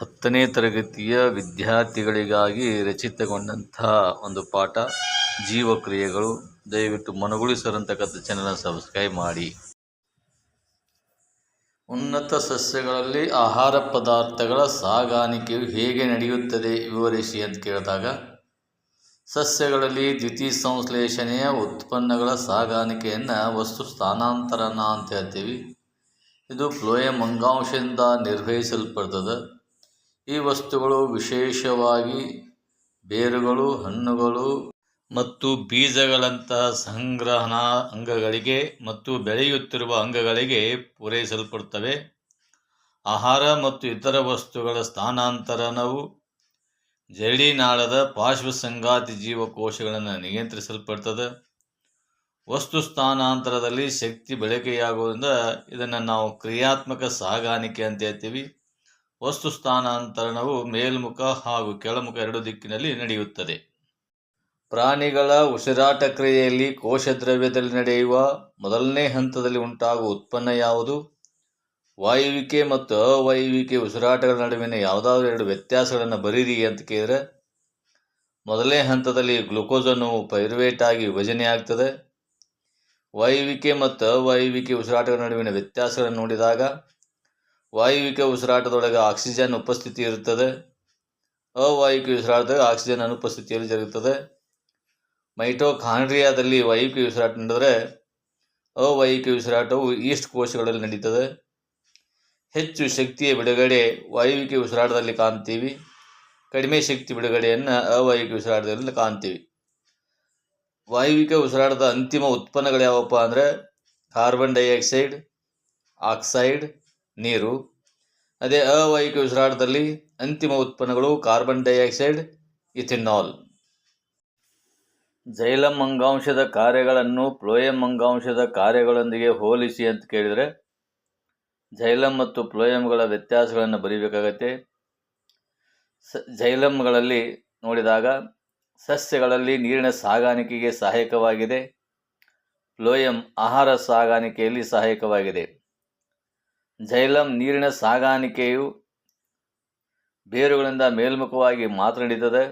ಹತ್ತನೇ ತರಗತಿಯ ವಿದ್ಯಾರ್ಥಿಗಳಿಗಾಗಿ ರಚಿತಗೊಂಡಂತಹ ಒಂದು ಪಾಠ, ಜೀವಕ್ರಿಯೆಗಳು. ದಯವಿಟ್ಟು ಮನಗುಳಿ ಸರ್ ಅಂತಕ್ಕಂಥ ಚಾನಲ್ ಸಬ್ಸ್ಕ್ರೈಬ್ ಮಾಡಿ. ಉನ್ನತ ಸಸ್ಯಗಳಲ್ಲಿ ಆಹಾರ ಪದಾರ್ಥಗಳ ಸಾಗಾಣಿಕೆಯು ಹೇಗೆ ನಡೆಯುತ್ತದೆ ವಿವರಿಸಿ ಅಂತ ಕೇಳಿದಾಗ, ಸಸ್ಯಗಳಲ್ಲಿ ದ್ವಿತೀಯ ಸಂಶ್ಲೇಷಣೆಯ ಉತ್ಪನ್ನಗಳ ಸಾಗಾಣಿಕೆಯನ್ನು ವಸ್ತು ಸ್ಥಾನಾಂತರಣ ಅಂತ ಹೇಳ್ತೀವಿ. ಇದು ಫ್ಲೋಯಮ್ ಅಂಗಾಂಶದಿಂದ ನಿರ್ವಹಿಸಲ್ಪಡ್ತದೆ. ಈ ವಸ್ತುಗಳು ವಿಶೇಷವಾಗಿ ಬೇರುಗಳು, ಹಣ್ಣುಗಳು ಮತ್ತು ಬೀಜಗಳಂತಹ ಸಂಗ್ರಹಣಾ ಅಂಗಗಳಿಗೆ ಮತ್ತು ಬೆಳೆಯುತ್ತಿರುವ ಅಂಗಗಳಿಗೆ ಪೂರೈಸಲ್ಪಡುತ್ತವೆ. ಆಹಾರ ಮತ್ತು ಇತರ ವಸ್ತುಗಳ ಸ್ಥಾನಾಂತರಣವು ಜರಡಿನಾಳದ ಪಾರ್ಶ್ವ ಸಂಗಾತಿ ಜೀವಕೋಶಗಳನ್ನು ನಿಯಂತ್ರಿಸಲ್ಪಡ್ತದೆ ವಸ್ತು ಸ್ಥಾನಾಂತರದಲ್ಲಿ ಶಕ್ತಿ ಬಳಕೆಯಾಗುವುದರಿಂದ ಇದನ್ನು ನಾವು ಕ್ರಿಯಾತ್ಮಕ ಸಾಗಾಣಿಕೆ ಅಂತ ಹೇಳ್ತೀವಿ. ವಸ್ತು ಸ್ಥಾನಾಂತರಣವು ಮೇಲ್ಮುಖ ಹಾಗೂ ಕೆಳಮುಖ ಎರಡು ದಿಕ್ಕಿನಲ್ಲಿ ನಡೆಯುತ್ತದೆ. ಪ್ರಾಣಿಗಳ ಉಸಿರಾಟ ಕ್ರಿಯೆಯಲ್ಲಿ ಕೋಶದ್ರವ್ಯದಲ್ಲಿ ನಡೆಯುವ ಮೊದಲನೇ ಹಂತದಲ್ಲಿ ಉಂಟಾಗುವ ಉತ್ಪನ್ನ ಯಾವುದು? ವಾಯುವಿಕೆ ಮತ್ತು ಅವಾಯುವಿಕೆ ಉಸಿರಾಟಗಳ ನಡುವಿನ ಯಾವುದಾದ್ರೂ ಎರಡು ವ್ಯತ್ಯಾಸಗಳನ್ನು ಬರೀರಿ ಅಂತ ಕೇಳಿದರೆ, ಮೊದಲನೇ ಹಂತದಲ್ಲಿ ಗ್ಲುಕೋಸನ್ನು ಪೈರುವೇಟ್ ಆಗಿ ವಿಭಜನೆ ಆಗ್ತದೆ. ವಾಯುವಿಕೆ ಮತ್ತು ಅವಾಯುವಿಕೆ ಉಸಿರಾಟಗಳ ನಡುವಿನ ವ್ಯತ್ಯಾಸಗಳನ್ನು ನೋಡಿದಾಗ ವಾಯುವಿಕೆ ಉಸಿರಾಟದೊಳಗೆ ಆಕ್ಸಿಜನ್ ಉಪಸ್ಥಿತಿ ಇರುತ್ತದೆ. ಅವಾಯುವಿಕ ಉಸಿರಾಟದಾಗ ಆಕ್ಸಿಜನ್ ಅನುಪಸ್ಥಿತಿಯಲ್ಲಿ ಜರುಗುತ್ತದೆ. ಮೈಟೋಕಾಂಡ್ರಿಯಾದಲ್ಲಿ ವಾಯುವಿಕ ಉಸಿರಾಟ ನಡೆದರೆ ಅವಾಯುವಿಕ ಉಸಿರಾಟವು ಈಸ್ಟ್ ಕೋಶಗಳಲ್ಲಿ ನಡೀತದೆ. ಹೆಚ್ಚು ಶಕ್ತಿಯ ಬಿಡುಗಡೆ ವಾಯುವಿಕ ಉಸಿರಾಟದಲ್ಲಿ ಕಾಣ್ತೀವಿ. ಕಡಿಮೆ ಶಕ್ತಿ ಬಿಡುಗಡೆಯನ್ನು ಅವಾಯುವಿಕ ಉಸಿರಾಟದಲ್ಲಿ ಕಾಣ್ತೀವಿ. ವಾಯುವಿಕ ಉಸಿರಾಟದ ಅಂತಿಮ ಉತ್ಪನ್ನಗಳು ಯಾವಪ್ಪ ಅಂದರೆ ಕಾರ್ಬನ್ ಡೈಆಕ್ಸೈಡ್, ಆಕ್ಸೈಡ್ ನೀರು. ಅದೇ ಅವಾಯುವಿಕೆ ಉಸಿರಾಟದಲ್ಲಿ ಅಂತಿಮ ಉತ್ಪನ್ನಗಳು ಕಾರ್ಬನ್ ಡೈಆಕ್ಸೈಡ್, ಇಥಿನಾಲ್. ಜೈಲಂ ಅಂಗಾಂಶದ ಕಾರ್ಯಗಳನ್ನು ಫ್ಲೋಯಂ ಅಂಗಾಂಶದ ಕಾರ್ಯಗಳೊಂದಿಗೆ ಹೋಲಿಸಿ ಅಂತ ಕೇಳಿದರೆ, ಜೈಲಂ ಮತ್ತು ಫ್ಲೋಯಂಗಳ ವ್ಯತ್ಯಾಸಗಳನ್ನು ಬರೀಬೇಕಾಗತ್ತೆ. ಸ, ಜೈಲಂಗಳಲ್ಲಿ ನೋಡಿದಾಗ ಸಸ್ಯಗಳಲ್ಲಿ ನೀರಿನ ಸಾಗಾಣಿಕೆಗೆ ಸಹಾಯಕವಾಗಿದೆ. ಫ್ಲೋಯಂ ಆಹಾರ ಸಾಗಾಣಿಕೆಯಲ್ಲಿ ಸಹಾಯಕವಾಗಿದೆ. ಜೈಲಮ್ ನೀರಿನ ಸಾಗಾಣಿಕೆಯು ಬೇರುಗಳಿಂದ ಮೇಲ್ಮುಖವಾಗಿ ಮಾತ್ರ ನಡೀತದೆ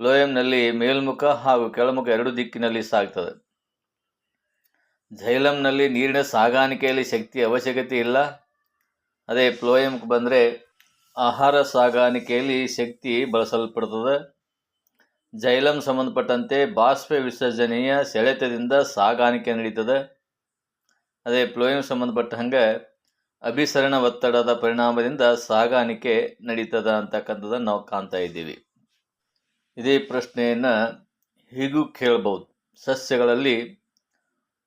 ಫ್ಲೋಯಂನಲ್ಲಿ ಮೇಲ್ಮುಖ ಹಾಗೂ ಕೆಳಮುಖ ಎರಡು ದಿಕ್ಕಿನಲ್ಲಿ ಸಾಗ್ತದೆ. ಝೈಲಂನಲ್ಲಿ ನೀರಿನ ಸಾಗಾಣಿಕೆಯಲ್ಲಿ ಶಕ್ತಿ ಅವಶ್ಯಕತೆ ಇಲ್ಲ. ಅದೇ ಫ್ಲೋಯಂಗೆ ಬಂದರೆ ಆಹಾರ ಸಾಗಾಣಿಕೆಯಲ್ಲಿ ಶಕ್ತಿ ಬಳಸಲ್ಪಡ್ತದೆ. ಜೈಲಂ ಸಂಬಂಧಪಟ್ಟಂತೆ ಬಾಷ್ಪ ವಿಸರ್ಜನೆಯ ಸೆಳೆತದಿಂದ ಸಾಗಾಣಿಕೆ ನಡೀತದೆ. ಅದೇ ಫ್ಲೋಯಂ ಸಂಬಂಧಪಟ್ಟ ಹಂಗೆ ಅಭಿಸರಣ ಒತ್ತಡದ ಪರಿಣಾಮದಿಂದ ಸಾಗಾಣಿಕೆ ನಡೀತದ ಅಂತಕ್ಕಂಥದ್ದನ್ನು ನಾವು ಕಾಣ್ತಾ ಇದ್ದೀವಿ. ಇದೇ ಪ್ರಶ್ನೆಯನ್ನು ಹೀಗೂ ಕೇಳಬಹುದು. ಸಸ್ಯಗಳಲ್ಲಿ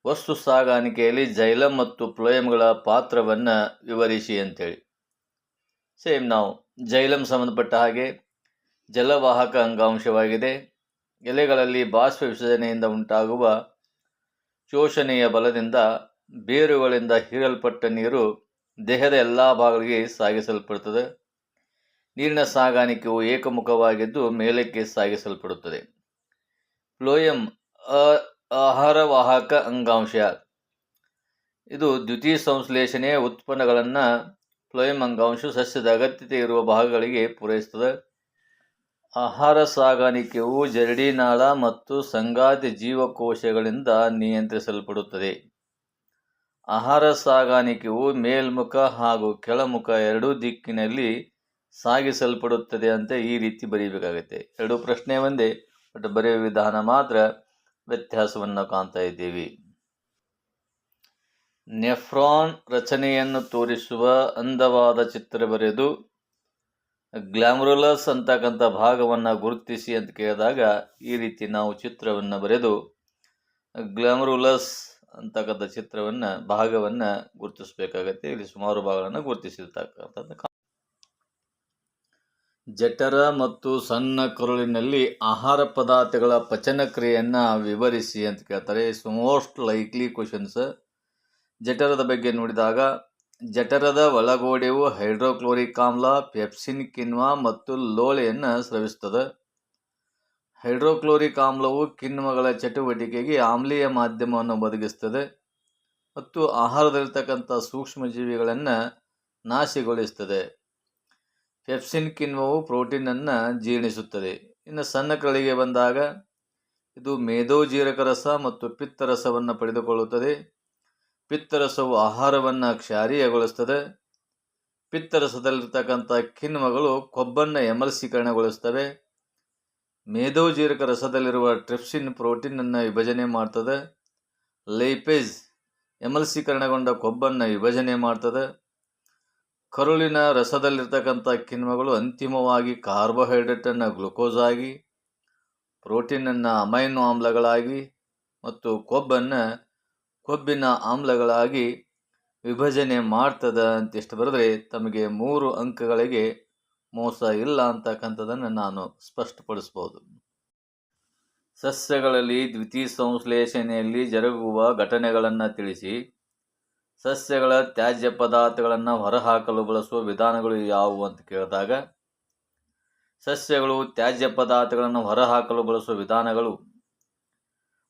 ವಸ್ತು ಸಾಗಾಣಿಕೆಯಲ್ಲಿ ಜೈಲಮ್ ಮತ್ತು ಪ್ಲೋಯಂಗಳ ಪಾತ್ರವನ್ನು ವಿವರಿಸಿ ಅಂತೇಳಿ. ಸೇಮ್ ನಾವು ಜೈಲಮ್ ಸಂಬಂಧಪಟ್ಟ ಹಾಗೆ ಜಲವಾಹಕ ಅಂಗಾಂಶವಾಗಿದೆ. ಎಲೆಗಳಲ್ಲಿ ಬಾಷ್ಪ ವಿಸರ್ಜನೆಯಿಂದ ಉಂಟಾಗುವ ಶೋಷಣೆಯ ಬಲದಿಂದ ಬೇರುಗಳಿಂದ ಹೀರಲ್ಪಟ್ಟ ನೀರು ದೇಹದ ಎಲ್ಲ ಭಾಗಗಳಿಗೆ ಸಾಗಿಸಲ್ಪಡುತ್ತದೆ. ನೀರಿನ ಸಾಗಾಣಿಕೆಯು ಏಕಮುಖವಾಗಿದ್ದು ಮೇಲಕ್ಕೆ ಸಾಗಿಸಲ್ಪಡುತ್ತದೆ. ಆಹಾರ ಆಹಾರವಾಹಕ ಅಂಗಾಂಶ. ಇದು ದ್ವಿತೀಯ ಸಂಶ್ಲೇಷಣೆಯ ಉತ್ಪನ್ನಗಳನ್ನು ಫ್ಲೋಯಂ ಅಂಗಾಂಶ ಸಸ್ಯದ ಅಗತ್ಯತೆ ಇರುವ ಭಾಗಗಳಿಗೆ ಪೂರೈಸುತ್ತದೆ. ಆಹಾರ ಸಾಗಾಣಿಕೆಯು ಜರಡಿನಾಳ ಮತ್ತು ಸಂಗಾತಿ ಜೀವಕೋಶಗಳಿಂದ ನಿಯಂತ್ರಿಸಲ್ಪಡುತ್ತದೆ. ಆಹಾರ ಸಾಗಾಣಿಕೆಯು ಮೇಲ್ಮುಖ ಹಾಗೂ ಕೆಳಮುಖ ಎರಡೂ ದಿಕ್ಕಿನಲ್ಲಿ ಸಾಗಿಸಲ್ಪಡುತ್ತದೆ ಅಂತ ಈ ರೀತಿ ಬರೀಬೇಕಾಗುತ್ತೆ. ಎರಡು ಪ್ರಶ್ನೆ ಒಂದೇ ಬಟ್ ಬರೆಯುವ ವಿಧಾನ ಮಾತ್ರ ವ್ಯತ್ಯಾಸವನ್ನು ಕಾಣ್ತಾ ಇದ್ದೀವಿ. ನೆಫ್ರಾನ್ ರಚನೆಯನ್ನು ತೋರಿಸುವ ಅಂದವಾದ ಚಿತ್ರ ಬರೆದು ಗ್ಲ್ಯಾಮ್ರುಲಸ್ ಅಂತಕ್ಕಂಥ ಭಾಗವನ್ನು ಗುರುತಿಸಿ ಅಂತ ಕೇಳಿದಾಗ ಈ ರೀತಿ ನಾವು ಚಿತ್ರವನ್ನು ಬರೆದು, ಗ್ಲಾಮ್ರುಲಸ್ ಅಂತಕ್ಕಂಥ ಚಿತ್ರವನ್ನು, ಭಾಗವನ್ನು ಗುರುತಿಸಬೇಕಾಗತ್ತೆ. ಇಲ್ಲಿ ಸುಮಾರು ಭಾಗಗಳನ್ನು ಗುರುತಿಸಿರ್ತಕ್ಕಂಥದ್ದು ಜಠರ ಮತ್ತು ಸಣ್ಣ ಕರುಳಿನಲ್ಲಿ ಆಹಾರ ಪದಾರ್ಥಗಳ ಪಚನ ಕ್ರಿಯೆಯನ್ನು ವಿವರಿಸಿ ಅಂತ ಕೇಳ್ತಾರೆ. ಇಸ್ ಮೋಸ್ಟ್ ಲೈಕ್ಲಿ ಕ್ವಶನ್ಸ್ ಜಠರದ ಬಗ್ಗೆ ನೋಡಿದಾಗ, ಜಠರದ ಒಳಗೋಡೆಯು ಹೈಡ್ರೋಕ್ಲೋರಿಕ್ ಆಮ್ಲ, ಪೆಪ್ಸಿನ್ ಕಿನ್ವಾ ಮತ್ತು ಲೋಳೆಯನ್ನು ಸ್ರವಿಸ್ತದೆ. ಹೈಡ್ರೋಕ್ಲೋರಿಕ್ ಆಮ್ಲವು ಕಿಣ್ವಗಳ ಚಟುವಟಿಕೆಗೆ ಆಮ್ಲೀಯ ಮಾಧ್ಯಮವನ್ನು ಒದಗಿಸ್ತದೆ ಮತ್ತು ಆಹಾರದಲ್ಲಿರ್ತಕ್ಕಂಥ ಸೂಕ್ಷ್ಮಜೀವಿಗಳನ್ನು ನಾಶಗೊಳಿಸ್ತದೆ. ಪೆಪ್ಸಿನ್ ಕಿಣ್ವವು ಪ್ರೋಟೀನನ್ನು ಜೀರ್ಣಿಸುತ್ತದೆ. ಇನ್ನು ಸಣ್ಣ ಕಳಿಗೆ ಬಂದಾಗ ಇದು ಮೇದೋಜೀರಕ ರಸ ಮತ್ತು ಪಿತ್ತರಸವನ್ನು ಪಡೆದುಕೊಳ್ಳುತ್ತದೆ. ಪಿತ್ತರಸವು ಆಹಾರವನ್ನು ಕ್ಷಾರೀಯಗೊಳಿಸ್ತದೆ. ಪಿತ್ತರಸದಲ್ಲಿರ್ತಕ್ಕಂಥ ಕಿಣ್ವಗಳು ಕೊಬ್ಬನ್ನು ಎಮಲ್ಸೀಕರಣಗೊಳಿಸ್ತವೆ. ಮೇದೋಜೀರಕ ರಸದಲ್ಲಿರುವ ಟ್ರಿಪ್ಸಿನ್ ಪ್ರೋಟೀನನ್ನು ವಿಭಜನೆ ಮಾಡ್ತದೆ. ಲೈಪೇಜ್ ಎಮಲ್ಸೀಕರಣಗೊಂಡ ಕೊಬ್ಬನ್ನು ವಿಭಜನೆ ಮಾಡ್ತದೆ. ಕರುಳಿನ ರಸದಲ್ಲಿರ್ತಕ್ಕಂಥ ಕಿಣ್ವಗಳು ಅಂತಿಮವಾಗಿ ಕಾರ್ಬೋಹೈಡ್ರೇಟನ್ನು ಗ್ಲುಕೋಸ್ ಆಗಿ, ಪ್ರೋಟೀನನ್ನು ಅಮೈನೋ ಆಮ್ಲಗಳಾಗಿ ಮತ್ತು ಕೊಬ್ಬನ್ನು ಕೊಬ್ಬಿನ ಆಮ್ಲಗಳಾಗಿ ವಿಭಜನೆ ಮಾಡ್ತದೆ ಅಂತಿಷ್ಟು ಬರೆದ್ರೆ ತಮಗೆ ಮೂರು ಅಂಕಗಳಿಗೆ ಮೋಸ ಇಲ್ಲ ಅಂತಕ್ಕಂಥದ್ದನ್ನು ನಾನು ಸ್ಪಷ್ಟಪಡಿಸ್ಬೋದು. ಸಸ್ಯಗಳಲ್ಲಿ ದ್ವಿತೀಯ ಸಂಶ್ಲೇಷಣೆಯಲ್ಲಿ ಜರುಗುವ ಘಟನೆಗಳನ್ನು ತಿಳಿಸಿ. ಸಸ್ಯಗಳ ತ್ಯಾಜ್ಯ ಪದಾರ್ಥಗಳನ್ನು ಹೊರಹಾಕಲು ಬಳಸುವ ವಿಧಾನಗಳು ಯಾವುವು ಅಂತ ಕೇಳಿದಾಗ, ಸಸ್ಯಗಳು ತ್ಯಾಜ್ಯ ಪದಾರ್ಥಗಳನ್ನು ಹೊರಹಾಕಲು ಬಳಸುವ ವಿಧಾನಗಳು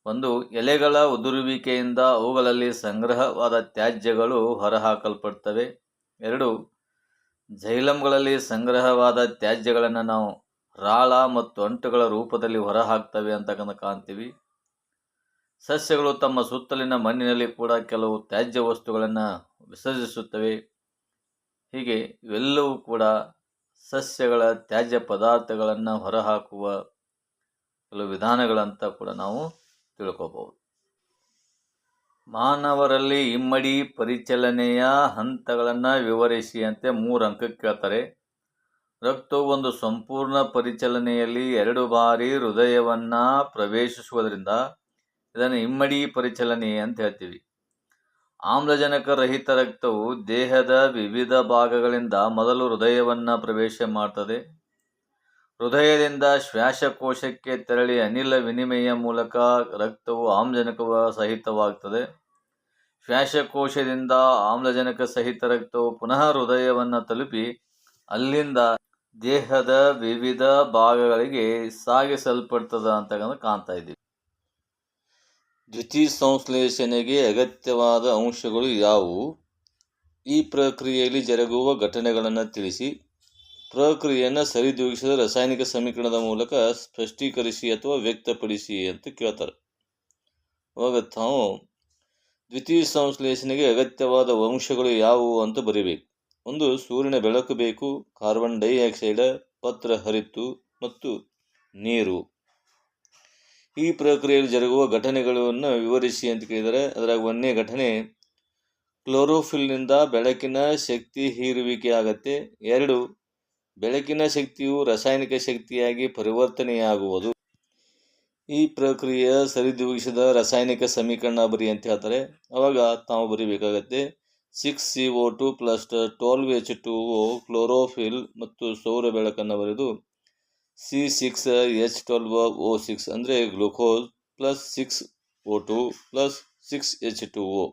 ಒಂದು, ಎಲೆಗಳ ಉದುರುವಿಕೆಯಿಂದ ಅವುಗಳಲ್ಲಿ ಸಂಗ್ರಹವಾದ ತ್ಯಾಜ್ಯಗಳು ಹೊರಹಾಕಲ್ಪಡ್ತವೆ. ಎರಡು ಜೈಲಂಗಳಲ್ಲಿ ಸಂಗ್ರಹವಾದ ತ್ಯಾಜ್ಯಗಳನ್ನು ನಾವು ರಾಳ ಮತ್ತು ಅಂಟುಗಳ ರೂಪದಲ್ಲಿ ಹೊರಹಾಕ್ತವೆ ಅಂತಕ್ಕಂಥ ಕಾಣ್ತೀವಿ. ಸಸ್ಯಗಳು ತಮ್ಮ ಸುತ್ತಲಿನ ಮಣ್ಣಿನಲ್ಲಿ ಕೂಡ ಕೆಲವು ತ್ಯಾಜ್ಯ ವಸ್ತುಗಳನ್ನು ವಿಸರ್ಜಿಸುತ್ತವೆ. ಹೀಗೆ ಇವೆಲ್ಲವೂ ಕೂಡ ಸಸ್ಯಗಳ ತ್ಯಾಜ್ಯ ಪದಾರ್ಥಗಳನ್ನು ಹೊರಹಾಕುವ ಕೆಲವು ವಿಧಾನಗಳಂತ ಕೂಡ ನಾವು ತಿಳ್ಕೋಬಹುದು ಮಾನವರಲ್ಲಿ ಇಮ್ಮಡಿ ಪರಿಚಲನೆಯ ಹಂತಗಳನ್ನು ವಿವರಿಸಿ ಅಂತೆ ಮೂರು ಅಂಕಕ್ಕೆ ಕೇಳ್ತಾರೆ. ರಕ್ತವು ಒಂದು ಸಂಪೂರ್ಣ ಪರಿಚಲನೆಯಲ್ಲಿ ಎರಡು ಬಾರಿ ಹೃದಯವನ್ನು ಪ್ರವೇಶಿಸುವುದರಿಂದ ಇದನ್ನು ಇಮ್ಮಡಿ ಪರಿಚಲನೆ ಅಂತ ಹೇಳ್ತೀವಿ. ಆಮ್ಲಜನಕ ರಹಿತ ರಕ್ತವು ದೇಹದ ವಿವಿಧ ಭಾಗಗಳಿಂದ ಮೊದಲು ಹೃದಯವನ್ನು ಪ್ರವೇಶ ಮಾಡ್ತದೆ. ಹೃದಯದಿಂದ ಶ್ವಾಸಕೋಶಕ್ಕೆ ತೆರಳಿ ಅನಿಲ ವಿನಿಮಯ ಮೂಲಕ ರಕ್ತವು ಆಮ್ಲಜನಕ ಸಹಿತವಾಗ್ತದೆ. ಶ್ವಾಸಕೋಶದಿಂದ ಆಮ್ಲಜನಕ ಸಹಿತ ರಕ್ತವು ಪುನಃ ಹೃದಯವನ್ನು ತಲುಪಿ ಅಲ್ಲಿಂದ ದೇಹದ ವಿವಿಧ ಭಾಗಗಳಿಗೆ ಸಾಗಿಸಲ್ಪಡ್ತದ ಅಂತ ಕಾಣ್ತಾ ಇದ್ದೀವಿ. ದ್ಯುತಿ ಸಂಶ್ಲೇಷಣೆಗೆ ಅಗತ್ಯವಾದ ಅಂಶಗಳು ಯಾವುವು? ಈ ಪ್ರಕ್ರಿಯೆಯಲ್ಲಿ ಜರುಗುವ ಘಟನೆಗಳನ್ನು ತಿಳಿಸಿ. ಪ್ರಕ್ರಿಯೆಯನ್ನು ಸರಿದೂಗಿಸಿದ ರಾಸಾಯನಿಕ ಸಮೀಕರಣದ ಮೂಲಕ ಸ್ಪಷ್ಟೀಕರಿಸಿ ಅಥವಾ ವ್ಯಕ್ತಪಡಿಸಿ ಅಂತ ಕೇಳ್ತಾರೆ. ಅವಾಗ ತಾವು ದ್ವಿತೀಯ ಸಂಶ್ಲೇಷಣೆಗೆ ಅಗತ್ಯವಾದ ವಂಶಗಳು ಯಾವುವು ಅಂತ ಬರೀಬೇಕು. ಒಂದು, ಸೂರ್ಯನ ಬೆಳಕು ಬೇಕು, ಕಾರ್ಬನ್ ಡೈಆಕ್ಸೈಡ್, ಪತ್ರ ಹರಿತು ಮತ್ತು ನೀರು. ಈ ಪ್ರಕ್ರಿಯೆಯಲ್ಲಿ ಜರುಗುವ ಘಟನೆಗಳನ್ನು ವಿವರಿಸಿ ಅಂತ ಕೇಳಿದರೆ, ಅದರಾಗ ಒಂದನೇ ಘಟನೆ, ಕ್ಲೋರೋಫಿಲ್ನಿಂದ ಬೆಳಕಿನ ಶಕ್ತಿ ಹೀರುವಿಕೆ ಆಗತ್ತೆ. ಎರಡು ಬೆಳಕಿನ ಶಕ್ತಿಯು ರಾಸಾಯನಿಕ ಶಕ್ತಿಯಾಗಿ ಪರಿವರ್ತನೆಯಾಗುವುದು. ಈ ಪ್ರಕ್ರಿಯೆ ಸರಿದೂಗಿಸಿದ ರಾಸಾಯನಿಕ ಸಮೀಕರಣ ಬರಿ ಅಂತ ಹೇಳ್ತಾರೆ. ಅವಾಗ ನಾವು ಬರೀಬೇಕಾಗತ್ತೆ six C O two plus twelve H two O chlorophyll ಮತ್ತು ಸೌರ ಬೆಳಕನ್ನು ಬರೆದು C six H twelve O six ಅಂದರೆ glucose plus six O two plus six H two O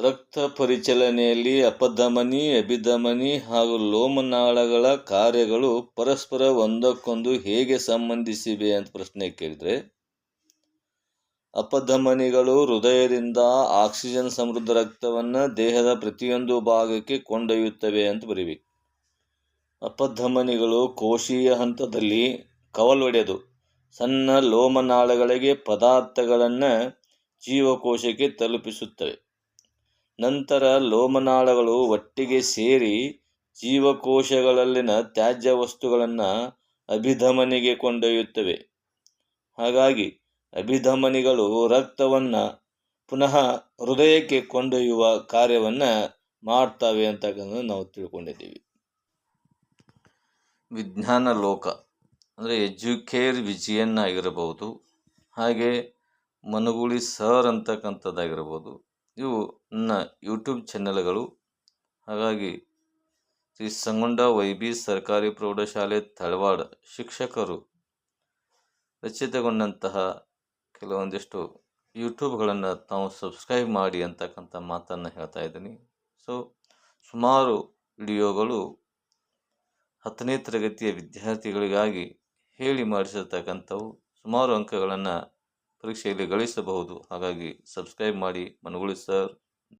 ರಕ್ತ ಪರಿಚಲನೆಯಲ್ಲಿ ಅಪಧಮನಿ, ಅಭಿಧಮನಿ ಹಾಗೂ ಲೋಮನಾಳಗಳ ಕಾರ್ಯಗಳು ಪರಸ್ಪರ ಒಂದಕ್ಕೊಂದು ಹೇಗೆ ಸಂಬಂಧಿಸಿವೆ ಅಂತ ಪ್ರಶ್ನೆ ಕೇಳಿದರೆ, ಅಪಧಮನಿಗಳು ಹೃದಯದಿಂದ ಆಕ್ಸಿಜನ್ ಸಮೃದ್ಧ ರಕ್ತವನ್ನು ದೇಹದ ಪ್ರತಿಯೊಂದು ಭಾಗಕ್ಕೆ ಕೊಂಡೊಯ್ಯುತ್ತವೆ ಅಂತ ಬರೀವಿ. ಅಪಧಮನಿಗಳು ಕೋಶೀಯ ಹಂತದಲ್ಲಿ ಕವಲೊಡೆದು ಸಣ್ಣ ಲೋಮನಾಳಗಳಿಗೆ ಪದಾರ್ಥಗಳನ್ನು ಜೀವಕೋಶಕ್ಕೆ ತಲುಪಿಸುತ್ತವೆ. ನಂತರ ಲೋಮನಾಳಗಳು ಒಟ್ಟಿಗೆ ಸೇರಿ ಜೀವಕೋಶಗಳಲ್ಲಿನ ತ್ಯಾಜ್ಯ ವಸ್ತುಗಳನ್ನು ಅಭಿಧಮನಿಗೆ ಕೊಂಡೊಯ್ಯುತ್ತವೆ. ಹಾಗಾಗಿ ಅಭಿಧಮನಿಗಳು ರಕ್ತವನ್ನು ಪುನಃ ಹೃದಯಕ್ಕೆ ಕೊಂಡೊಯ್ಯುವ ಕಾರ್ಯವನ್ನು ಮಾಡ್ತವೆ ಅಂತಕ್ಕಂಥದ್ದು ನಾವು ತಿಳ್ಕೊಂಡಿದ್ದೀವಿ. ವಿಜ್ಞಾನ ಲೋಕ ಅಂದರೆ ಎಜುಕೇರ್ ವಿಜಯನ್ ಆಗಿರಬಹುದು, ಹಾಗೆ ಮನುಗುಳಿ ಸರ್ ಅಂತಕ್ಕಂಥದ್ದಾಗಿರ್ಬೋದು ಇವು ನನ್ನ ಯೂಟ್ಯೂಬ್ ಚಾನೆಲ್ಗಳು. ಹಾಗಾಗಿ ಶ್ರೀ ಸಂಗೊಂಡ ವೈ ಬಿ ಸರ್ಕಾರಿ ಪ್ರೌಢಶಾಲೆ ತಳವಾಡ ಶಿಕ್ಷಕರು ರಚಿತಗೊಂಡಂತಹ ಕೆಲವೊಂದಿಷ್ಟು ಯೂಟ್ಯೂಬ್ಗಳನ್ನು ತಾವು ಸಬ್ಸ್ಕ್ರೈಬ್ ಮಾಡಿ ಅಂತಕ್ಕಂಥ ಮಾತನ್ನು ಹೇಳ್ತಾ ಇದ್ದೀನಿ. ಸೊ, ಸುಮಾರು ವಿಡಿಯೋಗಳು ಹತ್ತನೇ ತರಗತಿಯ ವಿದ್ಯಾರ್ಥಿಗಳಿಗಾಗಿ ಹೇಳಿ ಮಾಡಿಸಿರ್ತಕ್ಕಂಥವು ಸುಮಾರು ಅಂಕಗಳನ್ನು ಪರೀಕ್ಷೆಯಲ್ಲಿ ಗಳಿಸಬಹುದು. ಹಾಗಾಗಿ ಸಬ್ಸ್ಕ್ರೈಬ್ ಮಾಡಿ ಮನಗುಳಿ ಸರ್